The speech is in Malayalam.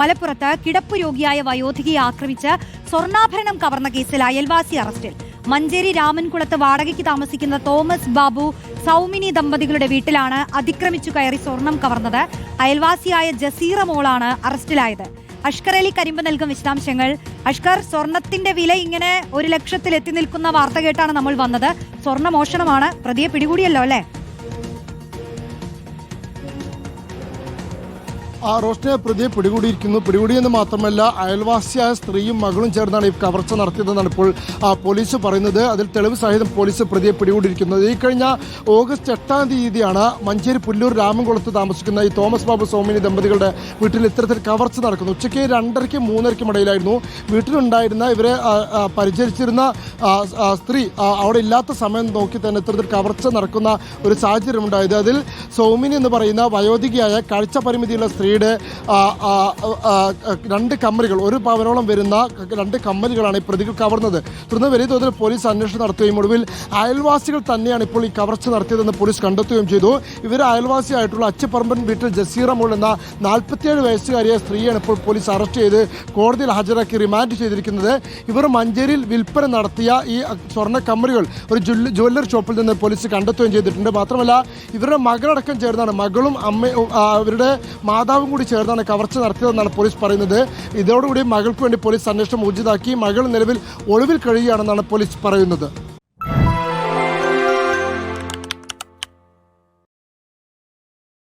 മലപ്പുറത്ത് കിടപ്പ് രോഗിയായ വയോധികയെ ആക്രമിച്ച് സ്വർണാഭരണം കവർന്ന കേസിൽ അയൽവാസി അറസ്റ്റിൽ. മഞ്ചേരി രാമൻകുളത്ത് വാടകയ്ക്ക് താമസിക്കുന്ന തോമസ് ബാബു സൗമിനി ദമ്പതികളുടെ വീട്ടിലാണ് അതിക്രമിച്ചു കയറി സ്വർണം കവർന്നത്. അയൽവാസിയായ ജസീറ മോളാണ് അറസ്റ്റിലായത്. അഷ്കർ അലി കരിമ്പ് നൽകും വിശദാംശങ്ങൾ. അഷ്കർ സ്വർണത്തിന്റെ വില ഇങ്ങനെ ഒരു ലക്ഷത്തിൽ എത്തി നിൽക്കുന്ന വാർത്ത കേട്ടാണ് നമ്മൾ വന്നത്. സ്വർണ മോഷണമാണ്. പ്രതിയെ പിടികൂടിയല്ലോ അല്ലേ? ആ റോഷനെ പ്രതിയെ പിടികൂടിയിരിക്കുന്നു. പിടികൂടിയെന്ന് മാത്രമല്ല അയൽവാസിയായ സ്ത്രീയും മകളും ചേർന്നാണ് ഈ കവർച്ച നടത്തിയതെന്നാണ് ഇപ്പോൾ പോലീസ് പറയുന്നത്. അതിൽ തെളിവ് സഹിതം പോലീസ് പ്രതിയെ പിടികൂടിയിരിക്കുന്നത്. ഈ കഴിഞ്ഞ ഓഗസ്റ്റ് എട്ടാം തീയതിയാണ് മഞ്ചേരി പുല്ലൂർ രാമൻകുളത്ത് താമസിക്കുന്ന ഈ തോമസ് ബാബു സോമിനി ദമ്പതികളുടെ വീട്ടിൽ ഇത്തരത്തിൽ കവർച്ച നടക്കുന്നു. ഉച്ചയ്ക്ക് രണ്ടരയ്ക്കും മൂന്നരയ്ക്കും ഇടയിലായിരുന്നു വീട്ടിലുണ്ടായിരുന്ന ഇവരെ പരിചരിച്ചിരുന്ന സ്ത്രീ അവിടെ ഇല്ലാത്ത സമയം നോക്കി തന്നെ ഇത്തരത്തിൽ കവർച്ച നടക്കുന്ന ഒരു സാഹചര്യം ഉണ്ടായത് അതിൽ സൗമിനി എന്ന് പറയുന്ന വയോധികയായ കാഴ്ച പരിമിതിയുള്ള സ്ത്രീയുടെ ആ, രണ്ട് കമ്മലുകൾ ഒരു പവനോളം വരുന്ന രണ്ട് കമ്മലുകളാണ് ഈ പ്രതികൾ കവർന്നത്. തുടർന്ന് വലിയ തോതിൽ പോലീസ് അന്വേഷണം നടത്തുകയും ഒടുവിൽ അയൽവാസികൾ തന്നെയാണ് ഇപ്പോൾ ഈ കവർച്ച നടത്തിയതെന്ന് പോലീസ് കണ്ടെത്തുകയും ചെയ്തു. ഇവർ അയൽവാസിയായിട്ടുള്ള അച്ചപ്പറമ്പൻ വീട്ടിൽ ജസീറ മോൾ എന്ന നാൽപ്പത്തിയേഴ് വയസ്സുകാരിയായ സ്ത്രീയാണ് ഇപ്പോൾ പോലീസ് അറസ്റ്റ് ചെയ്ത് കോടതിയിൽ ഹാജരാക്കി റിമാൻഡ് ചെയ്തിരിക്കുന്നത്. ഇവർ മഞ്ചേരിയിൽ വിൽപ്പന നടത്തിയ ഈ സ്വർണ കമ്മലുകൾ ഒരു ജ്വല്ല- ജ്വല്ലറി ഷോപ്പിൽ നിന്ന് പോലീസ് കണ്ടെത്തുകയും ചെയ്തിട്ടുണ്ട്. മാത്രമല്ല ഇവരുടെ മകളടക്കം ചേർന്നാണ് മകളും അമ്മയും അവരുടെ മാതാവും കൂടി ചേർന്നാണ് കവർച്ച നടത്തിയതെന്നാണ് പോലീസ് പറയുന്നത്. ഇതോടുകൂടി മകൾക്ക് വേണ്ടി പോലീസ് അന്വേഷണം ഊർജിതാക്കി മകൾ നിലവിൽ ഒളിവിൽ കഴിയുകയാണെന്നാണ് പോലീസ് പറയുന്നത്.